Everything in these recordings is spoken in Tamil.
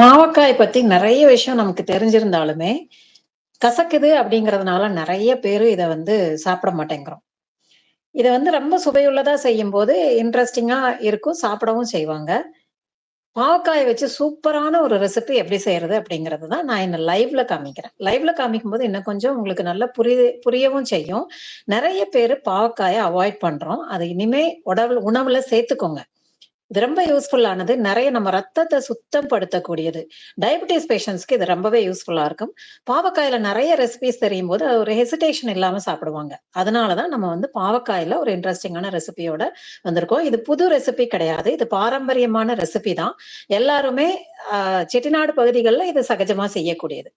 பாவக்காய் பத்தி நிறைய விஷயம் நமக்கு தெரிஞ்சிருந்தாலுமே, கசக்குது அப்படிங்கிறதுனால நிறைய பேரு இத வந்து சாப்பிட மாட்டேங்கிறோம். இத வந்து ரொம்ப சுவையுள்ளதா செய்யும்போது இன்ட்ரெஸ்டிங்கா இருக்கும். சாப்பிடவும் செய்வாங்க. பாவக்காயை வச்சு சூப்பரான ஒரு ரெசிபி எப்படி செய்யறது அப்படிங்கிறது தான் நான் என்ன லைவ்ல காமிக்கிறேன். லைவ்ல காமிக்கும்போது இன்னும் கொஞ்சம் உங்களுக்கு நல்லா புரிய புரியவும் செய்யும். நிறைய பேர் பாவக்காயை அவாய்ட் பண்றோம். அதை இனிமே உடவு உணவுல சேர்த்துக்கோங்க. இது ரொம்ப யூஸ்ஃபுல்லானது. நிறைய நம்ம ரத்தத்தை சுத்தம் படுத்தக்கூடியது. டயபிட்டிஸ் பேஷண்ட்ஸ்க்கு இது ரொம்பவே யூஸ்ஃபுல்லா இருக்கும். பாவக்காயில நிறைய ரெசிபீஸ் தெரியும் போது ஒரு ஹெசிடேஷன் இல்லாம சாப்பிடுவாங்க. அதனாலதான் நம்ம வந்து பாவக்காயில ஒரு இன்ட்ரெஸ்டிங்கான ரெசிபியோட வந்திருக்கோம். இது புது ரெசிபி கிடையாது. இது பாரம்பரியமான ரெசிபி தான். எல்லாருமே செட்டிநாடு பகுதிகளில் இது சகஜமா செய்யக்கூடியது.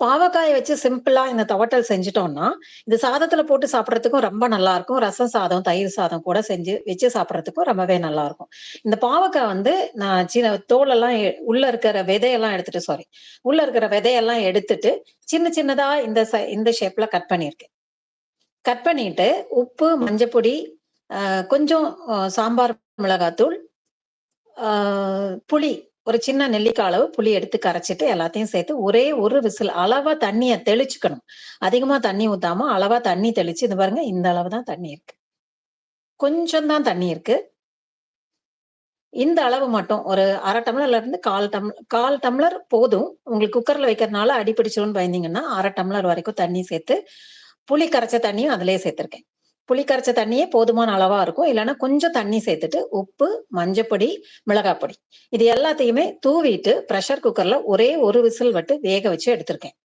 பாவக்காய வச்சு சிம்பிளா இந்த துவட்டல் செஞ்சுட்டோம்னா, இது சாதத்துல போட்டு சாப்பிட்றதுக்கும் ரொம்ப நல்லா இருக்கும். ரசம் சாதம், தயிர் சாதம் கூட செஞ்சு வச்சு சாப்பிட்றதுக்கும் ரொம்பவே நல்லா இருக்கும். இந்த பாவக்காய் வந்து நான் சின்ன தோலெல்லாம் எ உள்ள இருக்கிற விதையெல்லாம் எடுத்துட்டு சாரி. உள்ள இருக்கிற விதையெல்லாம் எடுத்துட்டு, சின்ன சின்னதா இந்த ச இந்த ஷேப்ல கட் பண்ணியிருக்கேன். கட் பண்ணிட்டு, உப்பு, மஞ்சப்பொடி, கொஞ்சம் சாம்பார் மிளகாத்தூள், புளி ஒரு சின்ன நெல்லிக்காய் அளவு புளி எடுத்து கரைச்சிட்டு எல்லாத்தையும் சேர்த்து ஒரே ஒரு விசில் அளவா தண்ணிய தெளிச்சுக்கணும். அதிகமா தண்ணி ஊத்தாம அளவா தண்ணி தெளிச்சு இது பாருங்க இந்த அளவு தான் தண்ணி இருக்கு. கொஞ்சம் தான் தண்ணி இருக்கு. இந்த அளவு மட்டும் ஒரு அரை டம்ளர்ல இருந்து 1/4 டம் 1/4 டம்ளர் போதும். உங்களுக்கு குக்கர்ல வைக்கிறனால அடி பயந்தீங்கன்னா, அரை டம்ளர் வரைக்கும் தண்ணி சேர்த்து, புளி கரைச்ச தண்ணியும் அதிலேயே சேர்த்திருக்கேன். புளி கரைச்ச தண்ணியே போதுமான அளவா இருக்கும். இல்லைன்னா கொஞ்சம் தண்ணி சேர்த்துட்டு, உப்பு, மஞ்சப்பொடி, மிளகாய் பொடி. இது எல்லாத்தையுமே தூவிட்டு ப்ரெஷர் குக்கர்ல ஒரே ஒரு விசில் விட்டு வேக வச்சு எடுத்திருக்கேன்.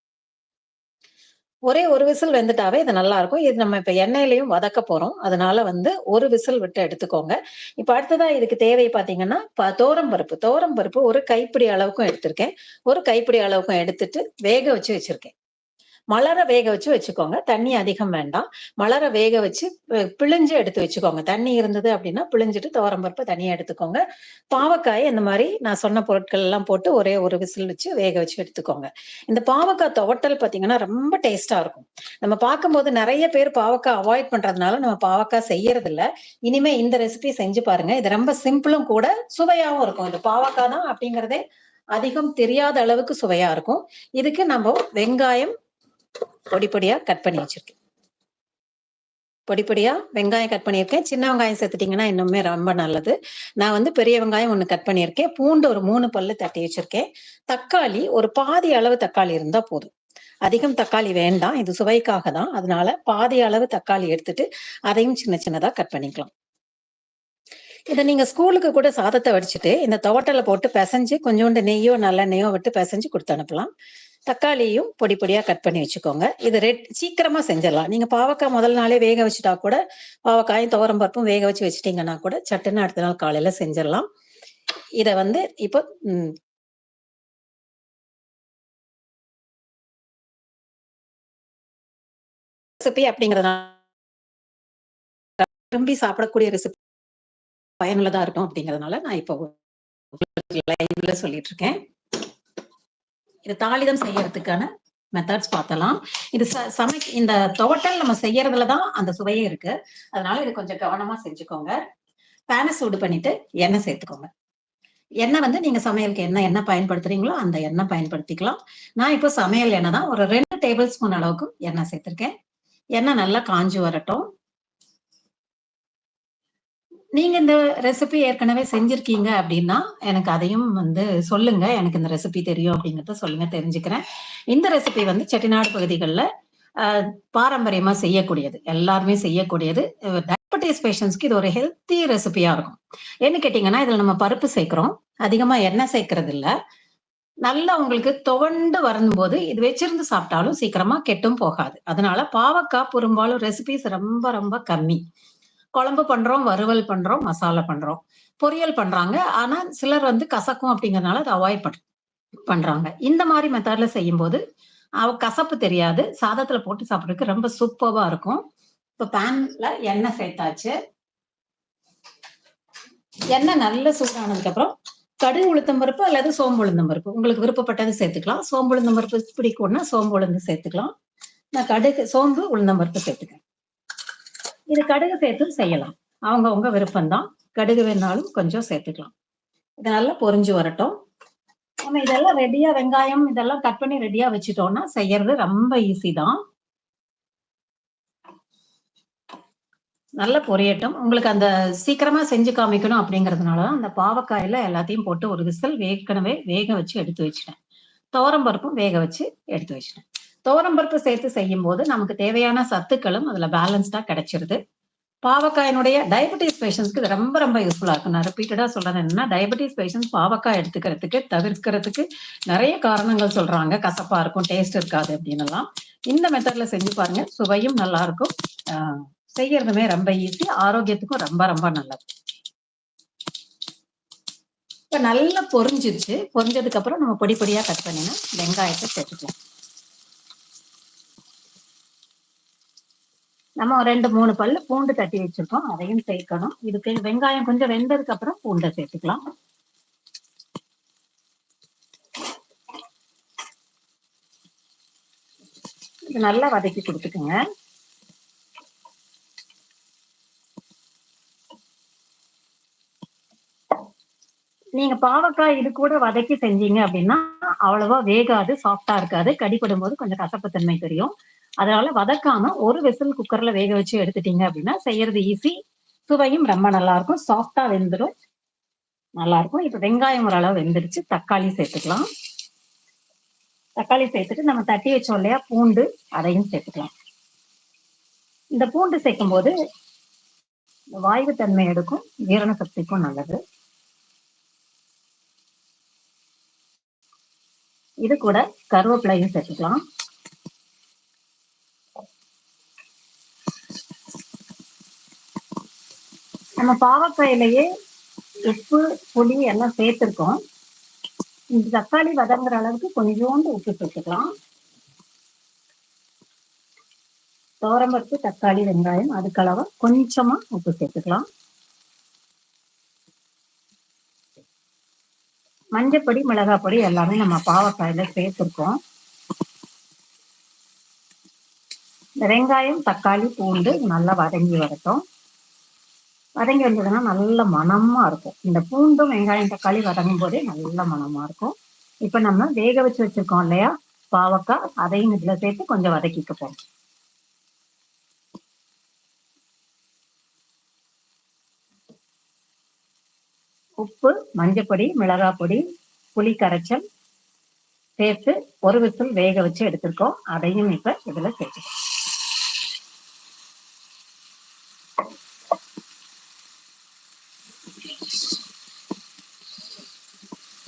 ஒரே ஒரு விசில் வெந்துட்டாவே இது நல்லாருக்கும். இது நம்ம இப்ப எண்ணெயிலையும் வதக்க போறோம். அதனால வந்து ஒரு விசில் விட்டு எடுத்துக்கோங்க. இப்ப அடுத்ததா இதுக்கு தேவை பார்த்தீங்கன்னா, தோரம் துவரம் பருப்பு. துவரம் பருப்பு ஒரு கைப்பிடி அளவுக்கும் எடுத்திருக்கேன். ஒரு கைப்பிடி அளவுக்கும் எடுத்துட்டு வேக வச்சு வச்சிருக்கேன். மலர வேக வச்சு வச்சுக்கோங்க. தண்ணி அதிகம் வேண்டாம். மலர வேக வச்சு பிழிஞ்சு எடுத்து வச்சுக்கோங்க. தண்ணி இருந்தது அப்படின்னா, பிழிஞ்சிட்டு துவரம் தனியாக எடுத்துக்கோங்க. பாவக்காயை இந்த மாதிரி நான் சொன்ன பொருட்கள் எல்லாம் போட்டு ஒரே ஒரு விசில் வச்சு வேக வச்சு எடுத்துக்கோங்க. இந்த பாவக்காய் துவட்டல் பார்த்தீங்கன்னா, ரொம்ப டேஸ்ட்டா இருக்கும். நம்ம பார்க்கும்போது நிறைய பேர் பாவக்காய் அவாய்ட் பண்றதுனால நம்ம பாவக்காய் செய்யறதில்ல. இனிமே இந்த ரெசிபி செஞ்சு பாருங்க. இது ரொம்ப சிம்பிளும் கூட, சுவையாவும் இருக்கும். இந்த பாவக்காய் தான் அப்படிங்கிறதே அதிகம் தெரியாத அளவுக்கு சுவையா இருக்கும். இதுக்கு நம்ம வெங்காயம் பொடி பொடியாக கட் பண்ணி வச்சிருக்கேன். பொடிப்பொடியா வெங்காயம் கட் பண்ணியிருக்கேன். சின்ன வெங்காயம் சேர்த்துட்டீங்கன்னா இன்னுமே ரொம்ப நல்லது. நான் வந்து பெரிய வெங்காயம் ஒன்று கட் பண்ணியிருக்கேன். பூண்டு ஒரு மூணு பல்லு தட்டி வச்சிருக்கேன். தக்காளி ஒரு பாதி அளவு தக்காளி இருந்தா போதும். அதிகம் தக்காளி வேண்டாம். இது சுவைக்காக தான். அதனால பாதி அளவு தக்காளி எடுத்துட்டு, அதையும் சின்ன சின்னதா கட் பண்ணிக்கலாம். இதை நீங்க ஸ்கூலுக்கு கூட சாதத்தை வடிச்சுட்டு, இந்த துவட்டலை போட்டு பிசைஞ்சு கொஞ்சோண்டு நெய்யோ, நல்லெண்ணெயோ விட்டு பிசைஞ்சு கொடுத்து அனுப்பலாம். தக்காளியும் பொடி பொடியா கட் பண்ணி வச்சுக்கோங்க. இது ரெட் சீக்கிரமா செஞ்சிடலாம் நீங்க பாவக்காய் முதல் நாளே வேக வச்சுட்டா கூட, பாவக்காயும், துவரம் பருப்பும் வேக வச்சு வச்சுட்டீங்கன்னா கூட, சட்டுன்னு அடுத்த நாள் காலையில செஞ்சிடலாம் இத வந்து இப்போ ரெசிபி அப்படிங்கிறதுனால விரும்பி சாப்பிடக்கூடிய ரெசிபி பயனுள்ளதா இருக்கும் அப்படிங்கிறதுனால, நான் இப்போ லைவ்ல சொல்லிட்டு இருக்கேன். இது தாளிதம் செய்யறதுக்கான மெத்தட்ஸ் பார்த்தலாம். இது ச சமைக் இந்த துவட்டல் நம்ம செய்யறதுல தான் அந்த சுவையே இருக்கு. அதனால இது கொஞ்சம் கவனமா செஞ்சுக்கோங்க. பேனை சூடு பண்ணிட்டு எண்ணெய் சேர்த்துக்கோங்க. எண்ணெய் வந்து நீங்க சமையலுக்கு என்ன எண்ணெய் பயன்படுத்துறீங்களோ, அந்த எண்ணெய் பயன்படுத்திக்கலாம். நான் இப்போ சமையல் எண்ணெய் தான் ஒரு ரெண்டு டேபிள் ஸ்பூன் அளவுக்கு எண்ணெய் சேர்த்திருக்கேன். எண்ணெய் நல்லா காஞ்சு வரட்டும். நீங்க இந்த ரெசிபி ஏற்கனவே செஞ்சிருக்கீங்க அப்படின்னா, எனக்கு அதையும் வந்து சொல்லுங்க. எனக்கு இந்த ரெசிபி தெரியும் அப்படிங்கறத சொல்லுங்க தெரிஞ்சுக்கிறேன். இந்த ரெசிபி வந்து செட்டிநாடு பகுதிகளில் பாரம்பரியமா செய்யக்கூடியது. எல்லாருமே செய்யக்கூடியது. அ டயபெட்டிஸ் பேஷண்ட்ஸ்க்கு இது ஒரு ஹெல்த்தி ரெசிபியா இருக்கும். ஏன்னு கேட்டீங்கன்னா, இதுல நம்ம பருப்பு சேர்க்கிறோம். அதிகமா எண்ணெய் சேர்க்கறது இல்ல. நல்லா உங்களுக்கு துவண்டு வரும்போது இது வச்சிருந்து சாப்பிட்டாலும் சீக்கிரமா கெட்டும் போகாது அதனால பாவக்காய் பெரும்பாலும் ரெசிபிஸ் ரொம்ப ரொம்ப கம்மி குழம்பு பண்றோம் வறுவல் பண்றோம் மசாலா பண்றோம். பொரியல் பண்றாங்க. ஆனா சிலர் வந்து கசக்கும் அப்படிங்கறதுனால அதை அவாய்ட் பண் பண்றாங்க. இந்த மாதிரி மெத்தட்ல செய்யும் போது அவ கசப்பு தெரியாது. சாதத்துல போட்டு சாப்பிட்றதுக்கு ரொம்ப சூப்பர்வா இருக்கும். இப்போ பேன்ல எண்ணெய் சேர்த்தாச்சு. எண்ணெய் நல்ல சூடானதுக்கு அப்புறம் கடுகு உளுத்தம் பருப்பு அல்லது சோம்பு உளுந்தம் பருப்பு. உங்களுக்கு விருப்பப்பட்டது சேர்த்துக்கலாம். சோம்பு உளுந்தம் பருப்பு பிடிக்கும்னா சோம்பு உளுந்து சேர்த்துக்கலாம். நான் கடுகு சோம்பு உளுந்தம் பருப்பு சேர்த்துக்கிறேன். இது கடுகு சேர்த்து செய்யலாம். அவங்கவுங்க விருப்பம்தான். கடுகு வேணாலும் கொஞ்சம் சேர்த்துக்கலாம். இது நல்லா பொறிஞ்சு வரட்டும். நம்ம இதெல்லாம் ரெடியா வெங்காயம் இதெல்லாம் கட் பண்ணி ரெடியா வச்சுட்டோம்னா செய்யறது ரொம்ப ஈஸி தான். நல்லா பொரியட்டும். உங்களுக்கு அந்த சீக்கிரமா செஞ்சு காமிக்கணும் அப்படிங்கறதுனாலதான் அந்த பாவக்காயில எல்லாத்தையும் போட்டு ஒரு விசில் வேகனவே வேக வச்சு எடுத்து வச்சுட்டேன். துவரம் பருப்பும் வேக வச்சு எடுத்து வச்சுட்டேன். துவரம்பருப்பு சேர்த்து செய்யும் போது நமக்கு தேவையான சத்துக்களும் அதுல பேலன்ஸ்டா கிடைச்சிருது. பாவக்காயினுடைய டயபெட்டிஸ் பேஷண்ட்ஸ்க்கு இது ரொம்ப ரொம்ப யூஸ்ஃபுல்லா இருக்கும். நான் ரிப்பீட்டடா சொல்றது என்னன்னா டயபெட்டிஸ் பேஷன்ஸ் பாவக்காய் எடுத்துக்கிறதுக்கு தவிர்க்கிறதுக்கு நிறைய காரணங்கள் சொல்றாங்க. கசப்பா இருக்கும் டேஸ்ட் இருக்காது அப்படின்னு எல்லாம் இந்த மெத்தட்ல செஞ்சு பாருங்க. சுவையும் நல்லா இருக்கும். செய்யறதுமே ரொம்ப ஈஸி ஆரோக்கியத்துக்கும் ரொம்ப ரொம்ப நல்லது. இப்ப நல்லா பொரிஞ்சிருச்சு. பொரிஞ்சதுக்கு அப்புறம் நம்ம பொடி பொடியா கட் பண்ணினா வெங்காயத்தை சேர்த்துக்கலாம். நம்ம ரெண்டு மூணு பல்லு பூண்டு தட்டி வச்சிருக்கோம். அதையும் சேர்க்கணும். இதுக்கு வெங்காயம் கொஞ்சம் வெந்ததுக்கு அப்புறம் பூண்டை சேர்த்துக்கலாம். இது நல்லா வதக்கி கொடுத்துக்குங்க. நீங்க பாவக்காய் இது கூட வதக்கி செஞ்சீங்க அப்படின்னா அவ்வளவா வேகாது சாஃப்டா இருக்காது. கடிப்படும் போது கொஞ்சம் கசப்பு தன்மை தெரியும். அதனால வதக்காம ஒரு வெசல் குக்கர்ல வேக வச்சு எடுத்துட்டீங்க அப்படின்னா செய்யறது ஈஸி சுவையும் ரொம்ப நல்லா இருக்கும். சாஃப்டா வெந்துடும் நல்லா இருக்கும். இப்ப வெங்காயம் ஓரளவு வெந்துருச்சு. தக்காளி சேர்த்துக்கலாம். தக்காளி சேர்த்துட்டு நம்ம தட்டி வச்சோம் இல்லையா பூண்டு அதையும் சேர்த்துக்கலாம். இந்த பூண்டு சேர்க்கும் போது வாயு தன்மை எடுக்கும். ஜீரண சக்திக்கும் நல்லது. இது கூட கருவேப்பிலையும் சேர்த்துக்கலாம். நம்ம பாவக்காயிலேயே உப்பு புளி எல்லாம் சேர்த்துருக்கோம். இந்த தக்காளி வதங்குற அளவுக்கு கொஞ்சோண்டு உப்பு சேர்த்துக்கலாம். தோரம்பருப்பு தக்காளி வெங்காயம் அதுக்களவா கொஞ்சமா உப்பு சேர்த்துக்கலாம். மஞ்சப்பொடி மிளகாய் பொடி எல்லாமே நம்ம பாவக்காயில சேர்த்துருக்கோம். வெங்காயம் தக்காளி பூண்டு நல்லா வதங்கி வரட்டும். வதங்கி வந்ததுன்னா நல்ல மனமா இருக்கும். இந்த பூண்டும் வெங்காயம் தக்காளி வதங்கும் போதே நல்ல மனமா இருக்கும். இப்ப நம்ம வேக வச்சு வச்சிருக்கோம் இல்லையா? பாவக்காய் அதையும் இதுல சேர்த்து கொஞ்சம் வதக்கிக்க போறோம். உப்பு மஞ்சப்பொடி மிளகாய் பொடி புளி கரைச்சல் சேர்த்து ஒரு விசில் வேக வச்சு எடுத்திருக்கோம். அதையும் இப்ப இதுல சேர்த்துக்கோம்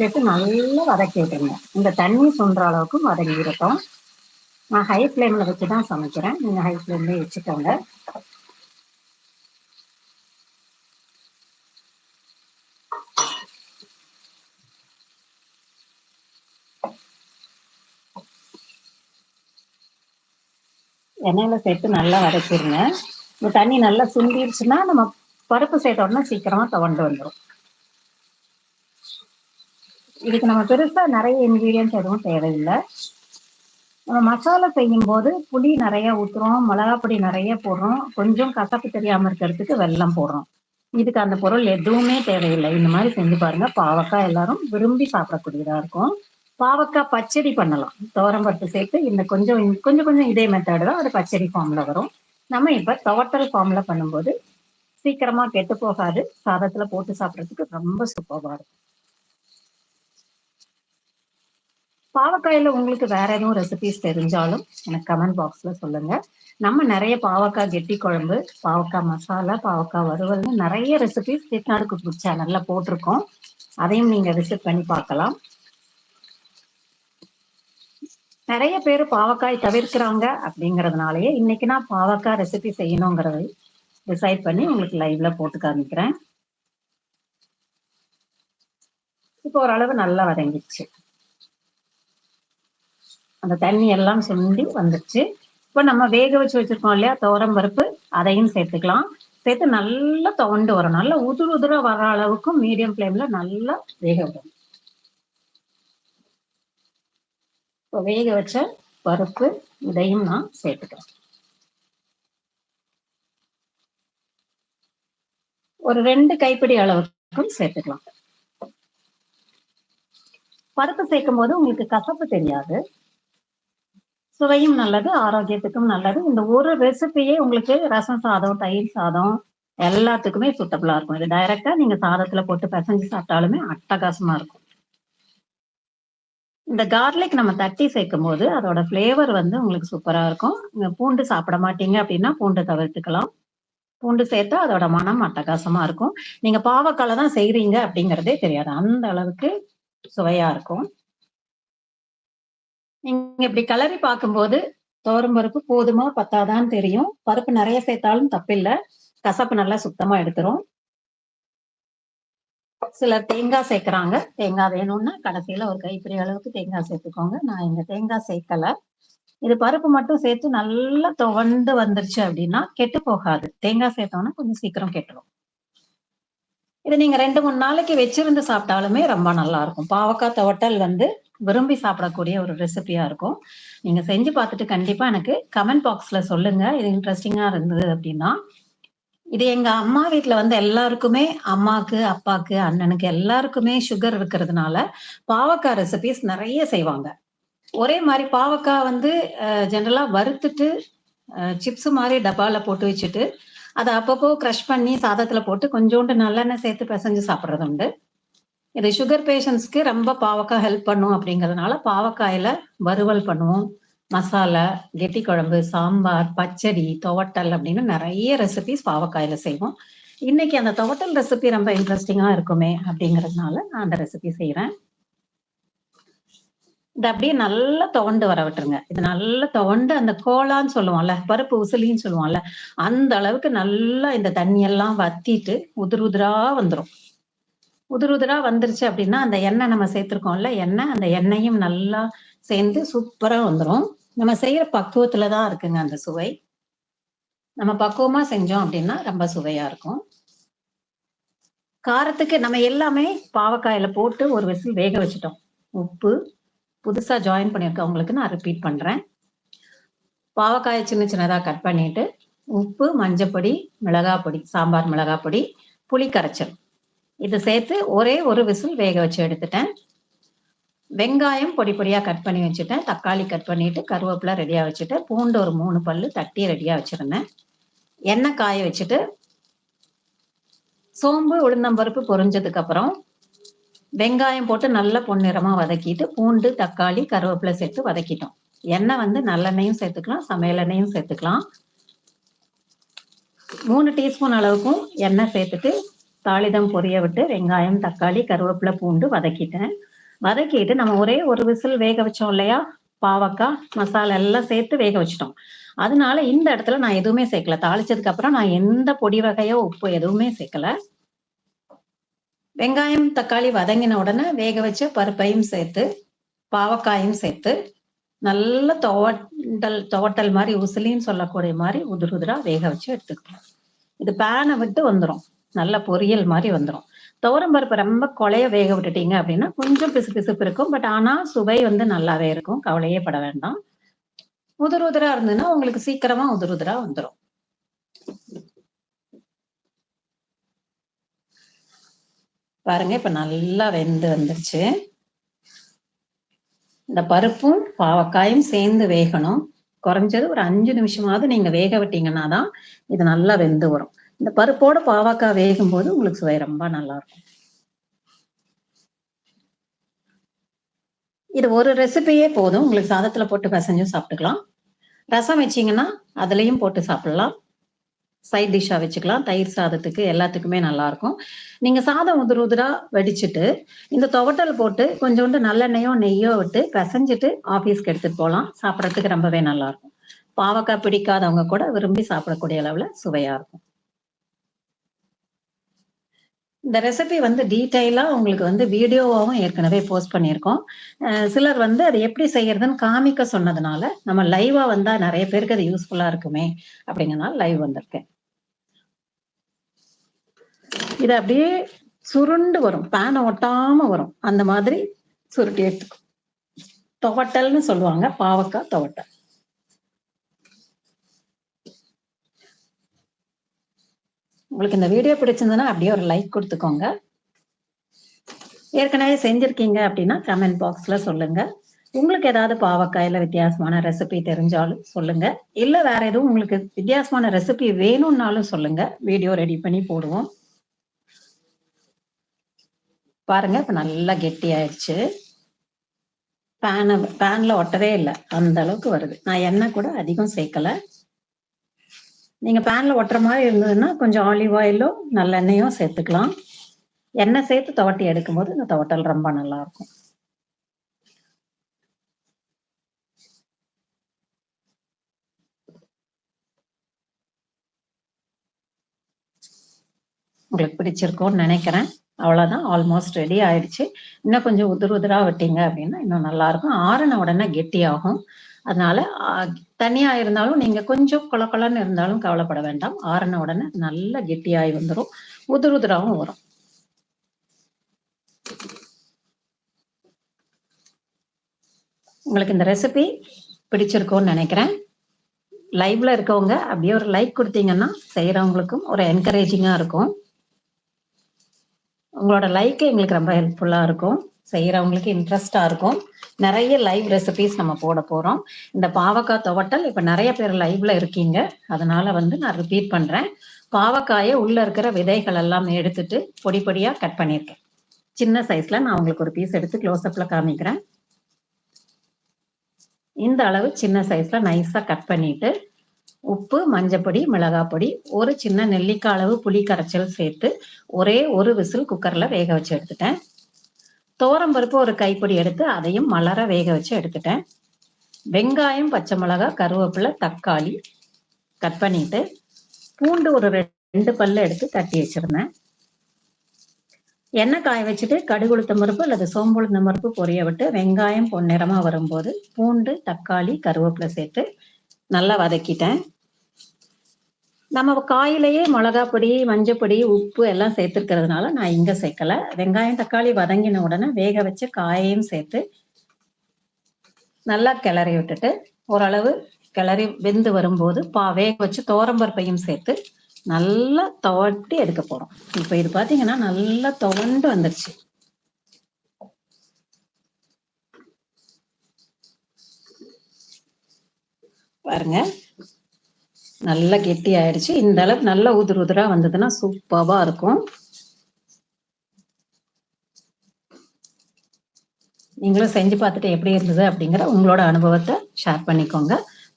சேர்த்து நல்லா வதக்கி விட்டுருங்க. இந்த தண்ணி சுன்ற அளவுக்கு வதங்கி இருக்கும் நான் ஹை ஃப்ளேமில் வச்சு தான் சமைக்கிறேன். நீங்கள் ஹை ஃப்ளேம்லேயே வச்சுக்கோங்க. எண்ணெயில் சேர்த்து நல்லா வதக்கிடுங்க இந்த தண்ணி நல்லா சுண்டிருச்சுன்னா நம்ம பருப்பு சேர்த்த உடனே சீக்கிரமா துவண்டு வந்துடும் இதுக்கு நம்ம பெருசா நிறைய இன்கிரியன்ஸ் எதுவும் தேவையில்லை. நம்ம மசாலா செய்யும் போது புளி நிறைய ஊற்றுறோம் மிளகா பொடி நிறைய போடுறோம் கொஞ்சம் கசப்பு தெரியாம இருக்கிறதுக்கு வெல்லம் போடுறோம். இதுக்கு அந்த பொருள் எதுவுமே தேவையில்லை. இந்த மாதிரி செஞ்சு பாருங்க. பாவக்காய் எல்லாரும் விரும்பி சாப்பிடக்கூடியதா இருக்கும். பாவக்காய் பச்சடி பண்ணலாம். தோரம்பருப்பு சேர்த்து இந்த கொஞ்சம் கொஞ்சம் கொஞ்சம் இதே மெத்தடு தான் அது பச்சடி ஃபார்ம்ல வரும். நம்ம இப்ப தோட்டல் ஃபார்ம்ல பண்ணும்போது சீக்கிரமா கெட்டு போகாது. சாதத்துல போட்டு சாப்பிட்றதுக்கு ரொம்ப சூப்பராக இருக்கும். பாவக்காயில உங்களுக்கு வேற எதுவும் ரெசிபிஸ் தெரிஞ்சாலும் எனக்கு கமெண்ட் பாக்ஸ்ல சொல்லுங்க. நம்ம நிறைய பாவக்காய் கெட்டி குழம்பு பாவக்காய் மசாலா பாவக்காய் வறுவல்னு நிறைய ரெசிபிஸ் திருநாடு குக் சேனல்ல போட்டிருக்கோம். அதையும் நீங்க விசிட் பண்ணி பார்க்கலாம். நிறைய பேர் பாவக்காய் தவிர்க்கிறாங்க அப்படிங்கறதுனாலயே இன்னைக்கு நான் பாவக்காய் ரெசிபி செய்யணுங்கிறத டிசைட் பண்ணி உங்களுக்கு லைவ்ல போட்டு காமிக்கிறேன். இப்போ ஓரளவு நல்லா வதங்கிடுச்சு. அந்த தண்ணி எல்லாம் சுண்டி வந்துருச்சு. இப்போ நம்ம வேக வச்சு வச்சிருக்கோம் இல்லையா? தோரம் பருப்பு அதையும் சேர்த்துக்கலாம். சேர்த்து நல்லா துவண்டு வரும் நல்லா உதுர் உதுர வர அளவுக்கு மீடியம் ஃப்ளேம்ல நல்லா வேக வரும் இப்போ வேக வச்ச பருப்பு இதையும் நான் சேர்த்துக்கிறேன். ஒரு ரெண்டு கைப்பிடி அளவுக்கும் சேர்த்துக்கலாம். பருப்பு சேர்க்கும் போது உங்களுக்கு கசப்பு தெரியாது. சுவையும் நல்லது ஆரோக்கியத்துக்கும் நல்லது. இந்த ஒரு ரெசிபியே உங்களுக்கு ரசம் சாதம் தயிர் சாதம் எல்லாத்துக்குமே சூட்டபிளா இருக்கும். இது டைரக்டா நீங்க சாதத்துல போட்டு பிசைஞ்சு சாப்பிட்டாலுமே அட்டகாசமா இருக்கும். இந்த கார்லிக் நம்ம தட்டி சேர்க்கும் போது அதோட ஃப்ளேவர் வந்து உங்களுக்கு சூப்பரா இருக்கும். நீங்க பூண்டு சாப்பிட மாட்டீங்க அப்படின்னா பூண்டு தவிர்த்துக்கலாம். பூண்டு சேர்த்தா அதோட மனம் அட்டகாசமா இருக்கும். நீங்க பாவக்கால தான் செய்றீங்க அப்படிங்கறதே தெரியாது. அந்த அளவுக்கு சுவையா இருக்கும். நீங்க இப்படி கலரி பார்க்கும்போது தோரம் பருப்பு போதுமா பத்தாதான்னு தெரியும். பருப்பு நிறைய சேர்த்தாலும் தப்பில்லை. கசப்பு நல்லா சுத்தமா எடுத்துரும். சிலர் தேங்காய் சேர்க்குறாங்க. தேங்காய் வேணும்னா கடைசியில ஒரு கைப்பிடி அளவுக்கு தேங்காய் சேர்த்துக்கோங்க. நான் இங்க தேங்காய் சேர்க்கல. இது பருப்பு மட்டும் சேர்த்து நல்லா துவண்டு வந்துருச்சு அப்படின்னா கெட்டு போகாது. தேங்காய் சேர்த்தோம்னா கொஞ்சம் சீக்கிரம் கெட்டுரும். இது நீங்க ரெண்டு மூணு நாளைக்கு வச்சிருந்து சாப்பிட்டாலுமே ரொம்ப நல்லா இருக்கும் பாவக்காய் துவட்டல் வந்து விரும்பி சாப்பிடக்கூடிய ஒரு ரெசிபியா இருக்கும். நீங்க செஞ்சு பார்த்துட்டு கண்டிப்பா எனக்கு கமெண்ட் பாக்ஸ்ல சொல்லுங்க. இது இன்ட்ரெஸ்டிங்கா இருந்தது அப்படின்னா இது எங்க அம்மா வீட்டுல வந்து எல்லாருக்குமே அம்மாக்கு அப்பாக்கு அண்ணனுக்கு எல்லாருக்குமே சுகர் இருக்கிறதுனால பாவக்காய் ரெசிபிஸ் நிறைய செய்வாங்க. ஒரே மாதிரி பாவக்காய் வந்து ஜென்ரலா வறுத்துட்டு சிப்ஸ் மாதிரி டப்பால போட்டு வச்சுட்டு அதை அப்பப்போ க்ரஷ் பண்ணி சாதத்துல போட்டு கொஞ்சோண்டு நல்லெண்ணெய் சேர்த்து பிசைஞ்சு சாப்பிட்றது உண்டு இது சுகர் பேஷண்ட்ஸ்க்கு ரொம்ப பாவக்காய் ஹெல்ப் பண்ணும் அப்படிங்கிறதுனால பாவக்காயில வறுவல் பண்ணுவோம். மசாலா கெட்டி குழம்பு சாம்பார் பச்சடி துவட்டல் அப்படின்னு நிறைய ரெசிபிஸ் பாவக்காயில செய்வோம். இன்னைக்கு அந்த துவட்டல் ரெசிபி ரொம்ப இன்ட்ரெஸ்டிங்கா இருக்குமே அப்படிங்கிறதுனால நான் அந்த ரெசிபி செய்யறேன் இது அப்படியே நல்லா துவண்டு வர விட்டுருங்க. இது நல்லா துவண்டு அந்த கோலான்னு சொல்லுவோம்ல பருப்பு உசிலின்னு சொல்லுவோம்ல அந்த அளவுக்கு நல்லா இந்த தண்ணியெல்லாம் வத்திட்டு உதிர் உதிரா வந்துடும் உதிர் உதிரா வந்துருச்சு அப்படின்னா அந்த எண்ணெய் நம்ம சேர்த்துருக்கோம்ல எண்ணெய் அந்த எண்ணெயும் நல்லா சேர்ந்து சூப்பரா வந்துடும் நம்ம செய்யற பக்குவத்துல தான் இருக்குங்க அந்த சுவை. நம்ம பக்குவமா செஞ்சோம் அப்படின்னா ரொம்ப சுவையா இருக்கும். காரத்துக்கு நம்ம எல்லாமே பாவக்காயில போட்டு ஒரு விசில் வேக வச்சுட்டோம். உப்பு புதுசா ஜாயின் பண்ணியிருக்கவங்களுக்கு நான் ரிப்பீட் பண்றேன். பாவக்காயை சின்ன சின்னதா கட் பண்ணிட்டு உப்பு மஞ்சப்பொடி மிளகாய் பொடி சாம்பார் மிளகாய் பொடி புளி கரைச்சல். இது சேர்த்து ஒரே ஒரு விசில் வேக வச்சு எடுத்துட்டேன். வெங்காயம் பொடி பொடியாக கட் பண்ணி வச்சுட்டேன். தக்காளி கட் பண்ணிட்டு கருவேப்பிலை ரெடியாக வச்சுட்டேன் பூண்டு ஒரு மூணு பல்லு தட்டி ரெடியாக வச்சுருந்தேன். எண்ணெய் காய வச்சுட்டு சோம்பு உளுந்தம்பருப்பு பொரிஞ்சதுக்கப்புறம் வெங்காயம் போட்டு நல்லா பொன்னிறமா வதக்கிட்டு பூண்டு தக்காளி கருவேப்பிலை சேர்த்து வதக்கிட்டோம். எண்ணெய் வந்து நல்லெண்ணெயும் சேர்த்துக்கலாம் சமையல் எண்ணெயும் சேர்த்துக்கலாம். மூணு டீஸ்பூன் அளவுக்கும் எண்ணெய் சேர்த்துட்டு தாளிதம் பொரிய விட்டு வெங்காயம் தக்காளி கருவேப்பிலை பூண்டு வதக்கிட்டேன். வதக்கிட்டு நம்ம ஒரே ஒரு விசில் வேக வச்சோம் இல்லையா? பாவக்காய் மசாலா எல்லாம் சேர்த்து வேக வச்சிட்டோம். அதனால இந்த இடத்துல நான் எதுவுமே சேர்க்கல. தாளிச்சதுக்கு அப்புறம் நான் எந்த பொடி வகையோ உப்பு எதுவுமே சேர்க்கல. வெங்காயம் தக்காளி வதங்கின உடனே வேக வச்ச பருப்பையும் சேர்த்து பாவக்காயும் சேர்த்து நல்ல துவட்டல் துவட்டல் மாதிரி உசிலின்னு சொல்லக்கூடிய மாதிரி உதிர் உதிரா வேக வச்சு எடுத்துக்கலாம். இது பேனை விட்டு வந்துடும் நல்ல பொரியல் மாதிரி வந்துடும் துவரம் பருப்பு ரொம்ப கொலைய வேக விட்டுட்டீங்க அப்படின்னா கொஞ்சம் பிசு பிசுப்பு இருக்கும். பட் ஆனா சுவை வந்து நல்லாவே இருக்கும். கவலையே பட வேண்டாம். உதிர் உதிரா இருந்ததுன்னா உங்களுக்கு சீக்கிரமா உதிர் உதிரா வந்துடும் பாருங்க இப்ப நல்லா வெந்து வந்துருச்சு. இந்த பருப்பும் பாவக்காயும் சேர்ந்து வேகணும். குறைஞ்சது ஒரு அஞ்சு நிமிஷமாவது நீங்க வேக விட்டீங்கன்னா தான் இது நல்லா வெந்து வரும். இந்த பருப்போட பாவக்காய் வேகும் போது உங்களுக்கு சுவை ரொம்ப நல்லா இருக்கும் இது ஒரு ரெசிபியே போதும். உங்களுக்கு சாதத்துல போட்டு பிசைஞ்சும் சாப்பிட்டுக்கலாம். ரசம் வச்சீங்கன்னா அதுலயும் போட்டு சாப்பிடலாம். சைட் டிஷ்ஷா வச்சுக்கலாம். தயிர் சாதத்துக்கு எல்லாத்துக்குமே நல்லா இருக்கும் நீங்க சாதம் உதிர உதிரா வடிச்சிட்டு இந்த துவட்டல் போட்டு கொஞ்சோண்டு நல்லெண்ணெயோ நெய்யோ விட்டு பிசைஞ்சிட்டு ஆஃபீஸ்க்கு எடுத்துட்டு போகலாம். சாப்பிட்றதுக்கு ரொம்பவே நல்லா இருக்கும் பாவக்காய் பிடிக்காதவங்க கூட விரும்பி சாப்பிடக்கூடிய அளவுல சுவையா இருக்கும். இந்த ரெசிபி வந்து டீட்டெயிலாக உங்களுக்கு வந்து வீடியோவாகவும் ஏற்கனவே போஸ்ட் பண்ணியிருக்கோம். சிலர் வந்து அதை எப்படி செய்யறதுன்னு காமிக்க சொன்னதுனால நம்ம லைவாக வந்தால் நிறைய பேருக்கு அது யூஸ்ஃபுல்லாக இருக்குமே அப்படிங்கிறனால லைவ் வந்திருக்கேன். இது அப்படியே சுருண்டு வரும். பேனை ஒட்டாம வரும். அந்த மாதிரி சுருட்டி எடுத்துக்கும். துவட்டல்னு சொல்லுவாங்க. பாவக்காய் துவட்டல். உங்களுக்கு இந்த வீடியோ பிடிச்சிருந்ததுன்னா அப்படியே ஒரு லைக் கொடுத்துக்கோங்க. ஏற்கனவே செஞ்சிருக்கீங்க அப்படின்னா கமெண்ட் பாக்ஸ்ல சொல்லுங்க. உங்களுக்கு ஏதாவது பாவக்காயில வித்தியாசமான ரெசிபி தெரிஞ்சாலும் சொல்லுங்க. இல்ல வேற எதுவும் உங்களுக்கு வித்தியாசமான ரெசிபி வேணும்னாலும் சொல்லுங்க. வீடியோ ரெடி பண்ணி போடுவோம். பாருங்க இப்ப நல்லா கெட்டி ஆயிடுச்சு பேனை பேன்ல ஒட்டவே இல்லை. அந்த அளவுக்கு வருது. நான் எண்ணெய் கூட அதிகம் சேர்க்கல. நீங்க பேன்ல ஒட்டுற மாதிரி இருந்ததுன்னா கொஞ்சம் ஆலிவ் ஆயிலும் நல்லெண்ணெயும் சேர்த்துக்கலாம். எண்ணெய் சேர்த்து துவட்டி எடுக்கும்போது இந்த துவட்டல் ரொம்ப நல்லா இருக்கும். உங்களுக்கு பிடிச்சிருக்கோன்னு நினைக்கிறேன். அவ்வளோதான் ஆல்மோஸ்ட் ரெடி ஆயிடுச்சு. இன்னும் கொஞ்சம் உதிர் உதிராக விட்டீங்க அப்படின்னா இன்னும் நல்லாயிருக்கும். ஆறின உடனே கெட்டியாகும். அதனால தனியாக இருந்தாலும் நீங்கள் கொஞ்சம் கொல கொலன்னு இருந்தாலும் கவலைப்பட வேண்டாம். ஆறின உடனே நல்ல கெட்டியாகி வந்துடும் உதிர் உதிராவும் வரும். உங்களுக்கு இந்த ரெசிபி பிடிச்சிருக்கும்னு நினைக்கிறேன். லைவ்ல இருக்கவங்க அப்படியே ஒரு லைக் கொடுத்தீங்கன்னா செய்யறவங்களுக்கும் ஒரு என்கரேஜிங்கா இருக்கும். உங்களோட லைக் எங்களுக்கு ரொம்ப ஹெல்ப்ஃபுல்லா இருக்கும். செய்யறவங்களுக்கு இன்ட்ரெஸ்டா இருக்கும். நிறைய லைவ் ரெசிபிஸ் நம்ம போட போறோம். இந்த பாவக்காய் துவட்டல் இப்ப நிறைய பேர் லைவ்ல இருக்கீங்க. அதனால வந்து நான் ரிப்பீட் பண்றேன். பாவக்காயை உள்ள இருக்கிற விதைகள் எல்லாம் எடுத்துட்டு பொடி பொடியா கட் பண்ணியிருக்கேன். சின்ன சைஸ்ல நான் உங்களுக்கு ஒரு பீஸ் எடுத்து க்ளோஸ்அப்ல காமிக்கிறேன். இந்த அளவு சின்ன சைஸ்ல நைஸா கட் பண்ணிட்டு உப்பு மஞ்சப்பொடி மிளகாப்பொடி ஒரு சின்ன நெல்லிக்காய் அளவு புளி கரைச்சல் சேர்த்து ஒரே ஒரு விசில் குக்கர்ல வேக வச்சு எடுத்துட்டேன். தோரம் பருப்பு ஒரு கைப்பொடி எடுத்து அதையும் மலர வேக வச்சு எடுத்துட்டேன். வெங்காயம் பச்சை மிளகாய் கருவேப்பிலை தக்காளி கட் பண்ணிட்டு பூண்டு ஒரு ரெண்டு பல்லு எடுத்து தட்டி வச்சிருந்தேன். எண்ணெய் காய வச்சுட்டு கடுகுளுத்த பருப்பு அல்லது சோம்புளுத்த பருப்பு பொரிய விட்டு வெங்காயம் பொன்னிறமா வரும்போது பூண்டு தக்காளி கருவேப்பிலை சேர்த்து நல்லா வதக்கிட்டேன். நம்ம காயிலேயே மிளகா பொடி மஞ்சப்பொடி உப்பு எல்லாம் சேர்த்துருக்கிறதுனால நான் இங்கே சேர்க்கலை. வெங்காயம் தக்காளி வதங்கின உடனே வேக வச்சு காயையும் சேர்த்து நல்லா கிளறி விட்டுட்டு ஓரளவு கிளறி வெந்து வரும்போது பா வேக வச்சு தோரம்பருப்பையும் சேர்த்து நல்லா துவட்டி எடுக்க போகிறோம் இப்போ இது பார்த்தீங்கன்னா நல்லா துவண்டு வந்துருச்சு. பாருங்க. நல்லா கெட்டி ஆயிடுச்சு. இந்த அளவுக்கு நல்லா உதிர் உதிரா வந்ததுன்னா சூப்பராக இருக்கும். நீங்களும் செஞ்சு பார்த்துட்டு எப்படி இருந்தது அப்படிங்கிற உங்களோட அனுபவத்தை ஷேர் பண்ணிக்கோங்க.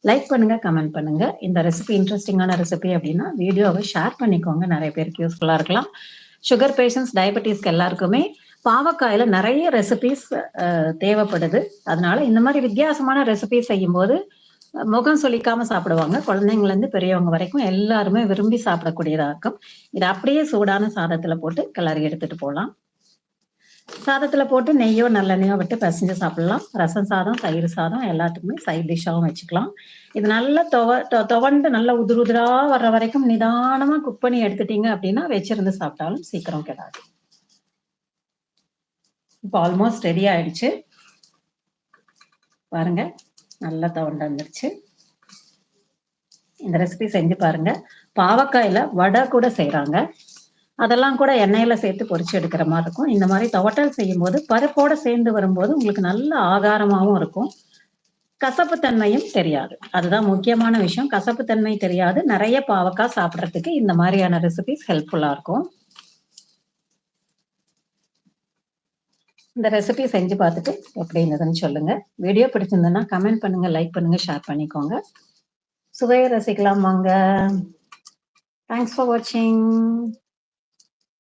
லைக் பண்ணுங்க கமெண்ட் பண்ணுங்க. இந்த ரெசிபி இன்ட்ரெஸ்டிங்கான ரெசிபி அப்படின்னா வீடியோவை ஷேர் பண்ணிக்கோங்க. நிறைய பேருக்கு யூஸ்ஃபுல்லா இருக்கலாம். சுகர் பேஷண்ட்ஸ் டயபெட்டிஸ்க்கு எல்லாருக்குமே பாவக்காயில நிறைய ரெசிபிஸ் தேவைப்படுது. அதனால இந்த மாதிரி வித்தியாசமான ரெசிபி செய்யும்போது முகம் சொல்லிக்காம சாப்பிடுவாங்க. குழந்தைங்கள்ல இருந்து பெரியவங்க வரைக்கும் எல்லாருமே விரும்பி சாப்பிடக்கூடியதாக இருக்கும் இதை அப்படியே சூடான சாதத்துல போட்டு கிளறி எடுத்துட்டு போகலாம் சாதத்துல போட்டு நெய்யோ நல்லெண்ணெயோ விட்டு பசிஞ்சு சாப்பிடலாம். ரசம் சாதம் தயிர் சாதம் எல்லாத்துக்குமே சைட் டிஷ்ஷாகவும் வச்சுக்கலாம். இது நல்லா துவ துவண்டு நல்லா உதிர் உதிரா வர்ற வரைக்கும் நிதானமா குக் பண்ணி எடுத்துட்டீங்க அப்படின்னா வச்சிருந்து சாப்பிட்டாலும் சீக்கிரம் கிடாது. இப்போ ஆல்மோஸ்ட் ரெடி ஆயிடுச்சு. பாருங்க. நல்லா தவண்டு வந்துருச்சு. இந்த ரெசிபி செஞ்சு பாருங்க. பாவக்காயில வடை கூட செய்யறாங்க அதெல்லாம் கூட எண்ணெயில சேர்த்து பொரிச்சு எடுக்கிற மாதிரி இருக்கும். இந்த மாதிரி துவட்டல் செய்யும் போது பருப்போட சேர்ந்து வரும்போது உங்களுக்கு நல்ல ஆகாரமாகவும் இருக்கும். கசப்பு தன்மையும் தெரியாது. அதுதான் முக்கியமான விஷயம். கசப்பு தன்மை தெரியாது. நிறைய பாவக்காய் சாப்பிட்றதுக்கு இந்த மாதிரியான ரெசிபிஸ் ஹெல்ப்ஃபுல்லா இருக்கும். இந்த ரெசிபி செஞ்சு பார்த்துட்டு எப்படி இருந்ததுன்னு சொல்லுங்க. வீடியோ பிடிச்சிருந்ததுன்னா கமெண்ட் பண்ணுங்க லைக் பண்ணுங்க ஷேர் பண்ணிக்கோங்க. சுவையை ரசிக்கலாம் வாங்க தேங்க்ஸ் ஃபார் வாட்சிங்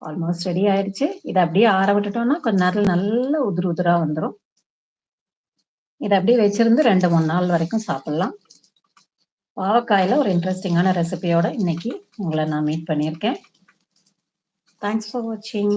ஆல்மோஸ்ட் ரெடி ஆயிடுச்சு. இதை அப்படியே ஆற விட்டுட்டோம்னா கொஞ்ச நேரத்தில் நல்ல உதிர் உதிரா வந்துடும் இதை அப்படியே வச்சிருந்து ரெண்டு மூணு நாள் வரைக்கும் சாப்பிடலாம். பாவக்காயில் ஒரு இன்ட்ரெஸ்டிங்கான ரெசிபியோட இன்னைக்கு உங்களை நான் மீட் பண்ணியிருக்கேன். தேங்க்ஸ் ஃபார் வாட்சிங்